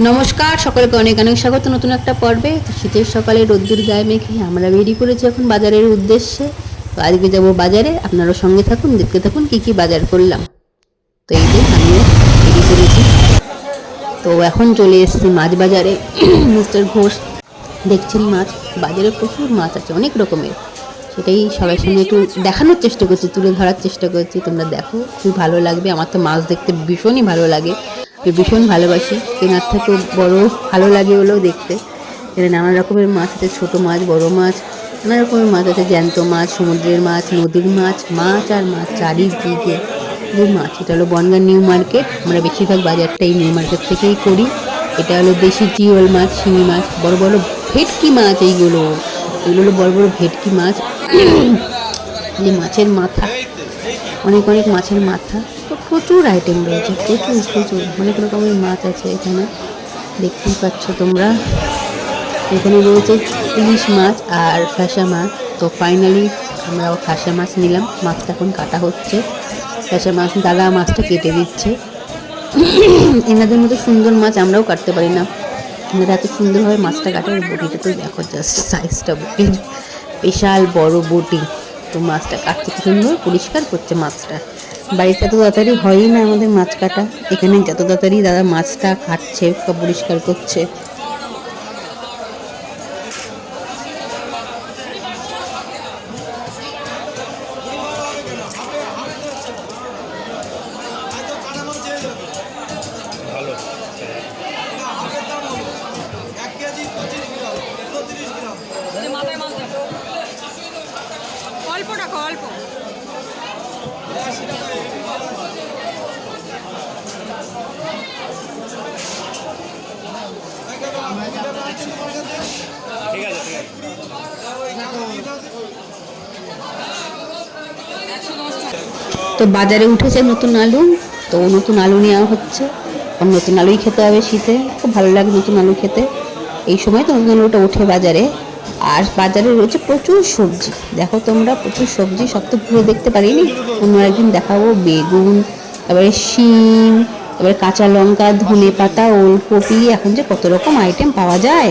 নমস্কার, সকলকে অনেক অনেক স্বাগত নতুন একটা পর্বে। শীতের সকালে রোদ্দুর গায়ে মেখে আমরা বেরিয়ে পড়েছি এখন বাজারের উদ্দেশ্যে। তো আজকে যাব বাজারে, আপনারা সঙ্গে থাকুন, দেখতে থাকুন কি কি বাজার করলাম। তো এই যে আমিও বেরিয়ে পড়েছি। তো এখন চলে এসেছি মাছ বাজারে, মিস্টার ঘোষ। দেখছেন মাছ? বাজারে প্রচুর মাছ আছে, অনেক রকমের। সেটাই সবাই সামনে একটু দেখানোর চেষ্টা করছি, তুলে ধরার চেষ্টা করছি, তোমরা দেখো, খুব ভালো লাগবে, আমার তো মাছ দেখতে ভীষণই ভালো লাগে ভীষণ ভালোবাসি, কেনার থেকেও বড় ভালো লাগে হলেও দেখতে। এখানে নানা রকমের মাছ আছে, ছোটো মাছ, বড় মাছ, নানা রকমের মাছ আছে, জ্যান্ত মাছ, সমুদ্রের মাছ, নদীর মাছ মাছ আর মাছ, চারিদিকে শুধু মাছ। এটা হলো বনগাঁ নিউ মার্কেট, আমরা বেশিরভাগ বাজারটা এই নিউ মার্কেট থেকেই করি। এটা হলো দেশি জিওল মাছ, শিঙি মাছ, বড় বড় ভেটকি মাছ এইগুলো। এগুলো হলো বড় বড় ভেটকি মাছ যে মাছের মাথা। অনেক অনেক মাছের মাথা। তো প্রচুর আইটেম রয়েছে, প্রচুর প্রচুর। অনেক রকমের মাছ আছে এখানে। দেখতেই পাচ্ছ তোমরা। এখানে রয়েছে ইলিশ মাছ আর ফ্যাসা মাছ। তো ফাইনালি আমরা ফ্যাসা মাছ নিলাম। মাছটা এখন কাটা হচ্ছে। ফ্যাসা মাছ, দাদা মাছটা কেটে দিচ্ছে। এনাদের মতো সুন্দর মাছ আমরাও কাটতে পারি না। এনারা এত সুন্দরভাবে মাছটা কাটে বটিটা তো দেখো জাস্ট সাইজটা বটির বিশাল বড় বটি। তো মাছটা কাটতে সুন্দর পরিষ্কার করছে মাছটা। বাড়িতে এত তাড়াতাড়ি হয়ই না আমাদের মাছ কাটা। এখানে যত তাড়াতাড়ি দাদা মাছটা কাটছে পরিষ্কার করছে। অল্প টাকা অল্প তো বাজারে উঠেছে নতুন আলু তো নতুন আলু নেওয়া হচ্ছে। আর নতুন আলুই খেতে হবে শীতে। খুব ভালো লাগে নতুন আলু খেতে। এই সময় তো নতুন আলুটা ওঠে বাজারে। আর বাজারে রয়েছে প্রচুর সবজি। দেখো তোমরা প্রচুর সবজি, সব তো পুরো দেখতে পারিনি। অন্য একদিন দেখাবো বেগুন, তারপরে শিম, তারপরে কাঁচা লঙ্কা ধনে পাতা ওলকপি, এখন যে কত রকম আইটেম পাওয়া যায়।